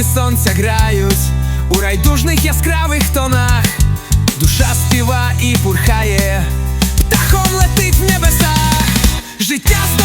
Промінчики сонця грають. У райдужних яскравих тонах, душа співа і пурхає, птахом летить в небесах, життя.